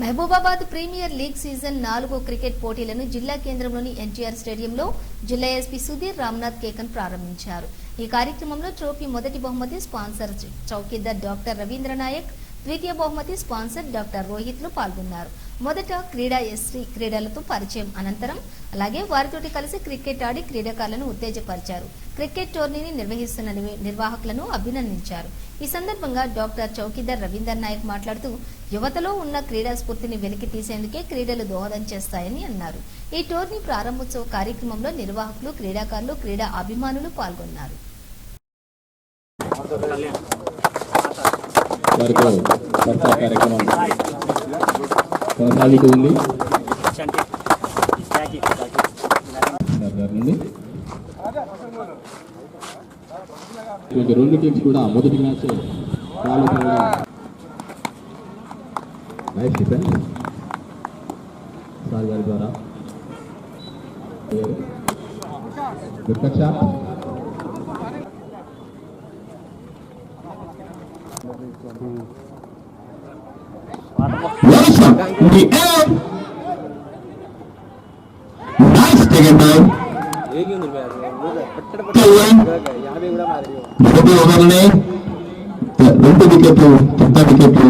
Mahabubabad premier league season నాలుగో cricket పోటీలను జిల్లా కేంద్రంలోని ఎన్టీఆర్ స్టేడియంలో జిల్లా ఎస్పీ సుధీర్ రామ్నాథ్ కేకన్ ప్రారంభించారు. ఈ కార్యక్రమంలో ట్రోఫీ మొదటి బహుమతి స్పాన్సర్ చౌకీదార్ డాక్టర్ రవీంద్ర నాయక్ ద్వితీయ బహుమతి స్పాన్సర్ డాక్టర్ రోహిత్లు పాల్గొన్నారు. మొదట క్రీడా ఎస్సీ క్రీడలతో పరిచయం అనంతరం అలాగే వారితోటి కలిసి క్రికెట్ ఆడి క్రీడాకారులను ఉత్తేజపరిచారు. క్రికెట్ టోర్నీని నిర్వహిస్తున్న నిర్వాహకులను అభినందించారు. ఈ సందర్భంగా డాక్టర్ చౌకీదార్ రవీందర్ నాయక్ మాట్లాడుతూ యువతలో ఉన్న క్రీడా స్ఫూర్తిని వెలికి తీసేందుకే క్రీడలు దోహదం చేస్తాయని అన్నారు. ఈ టోర్నీ ప్రారంభోత్సవ కార్యక్రమంలో నిర్వాహకులు క్రీడాకారులు క్రీడా అభిమానులు పాల్గొన్నారు. వారితో చర్చా కార్యక్రమం కొనసాగుతూ ఉంది. రెండు టీమ్స్ కూడా మొదటి మ్యాచ్ నైస్ డిఫెన్స్ సార్ గారి ద్వారా. Wicket shot the air. Nice taken by మొదటి ఓవర్లోనే రెండు వికెట్లు పెద్ద వికెట్లు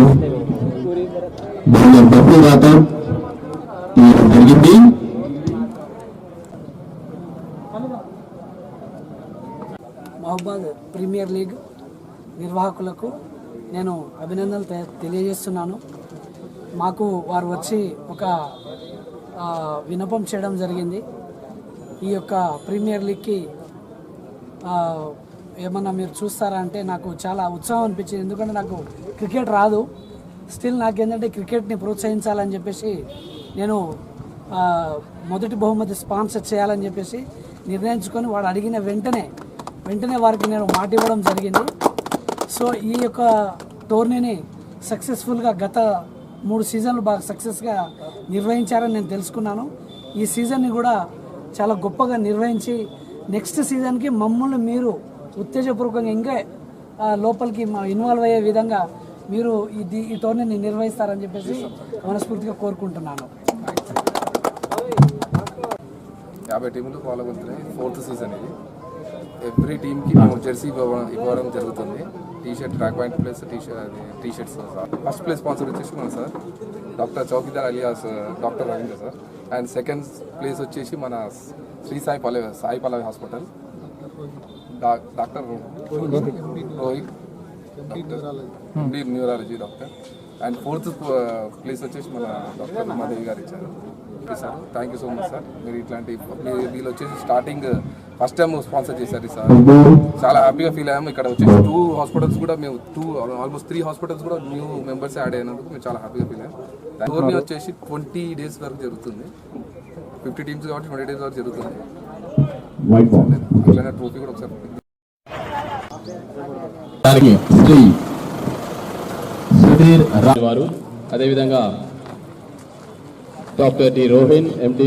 బౌలర్ బబ్బు రాథోడ్ తీయడం జరిగింది మహబాద్ ప్రీమియర్ లీగ్ నిర్వాహకులకు నేను అభినందనలు తె- తెలియజేస్తున్నాను. మాకు వారు వచ్చి ఒక వినపం చేయడం జరిగింది. ఈ యొక్క ప్రీమియర్ లీగ్కి ఏమన్నా మీరు చూస్తారా అంటే నాకు చాలా ఉత్సాహం అనిపించింది. ఎందుకంటే నాకు క్రికెట్ రాదు. స్టిల్ నాకేంటంటే క్రికెట్ని ప్రోత్సహించాలని చెప్పేసి నేను మొదటి బహుమతి స్పాన్సర్ చేయాలని చెప్పేసి నిర్ణయించుకొని వాడు అడిగిన వెంటనే వెంటనే వారికి నేను మాట ఇవ్వడం జరిగింది. సో ఈ యొక్క టోర్నీని సక్సెస్ఫుల్గా గత మూడు సీజన్లు బాగా సక్సెస్గా నిర్వహించారని నేను తెలుసుకున్నాను. ఈ సీజన్ని కూడా చాలా గొప్పగా నిర్వహించి నెక్స్ట్ సీజన్కి మమ్మల్ని మీరు ఉత్తేజపూర్వకంగా ఇంకా లోపలికి మా ఇన్వాల్వ్ అయ్యే విధంగా మీరు ఇది ఈ టోర్నీని నిర్వహిస్తారని చెప్పేసి మనస్ఫూర్తిగా కోరుకుంటున్నాను. యాభై టీంలు పాల్గొంటున్నాయి. ఫోర్త్ సీజన్ ఇది. ఎవ్రీ టీమ్కి మేము జెర్సీ ఇవ్వడం ఇవ్వడం జరుగుతుంది. T shirt track point plus T shirt T shirts sir first place sponsor వచ్చేసి మన sir doctor Chowkidar alias doctor Ravindra sir and second place వచ్చేసి మన Shri Sai Pallavi Sai Pallavi hospital. Doctor Rohit neurology doctor and fourth place వచ్చేసి మన doctor Umadevi గారు ఇచ్చారు. Okay sir thank you so much sir మీరు ఇట్లాంటి మీ- వీళ్ళు వచ్చేసి స్టార్టింగ్ ఫస్ట్ టైం స్పాన్సర్ చేశారు సార్. చాలా హ్యాపీగా ఫీల్ అయ్యాము. ఇక్కడ వచ్చేసి టూ హాస్పిటల్స్ కూడా మేము టూ ఆల్మోస్ట్ త్రీ హాస్పిటల్స్ కూడా న్యూ మెంబర్స్ యాడ్ అయినందుకు మేము చాలా హ్యాపీగా ఫీల్ అయ్యాం టోర్నీ వచ్చేసి ట్వంటీ డేస్ వరకు జరుగుతుంది. ఫిఫ్టీ టీమ్స్ కాబట్టి ట్వంటీ డేస్ వరకు జరుగుతుంది. అట్లనే ట్రోఫీ కూడా ఒకసారి శ్రీ సుధీర్ వారు. అదేవిధంగా డాక్టర్ టి రోహిన్ ఎండి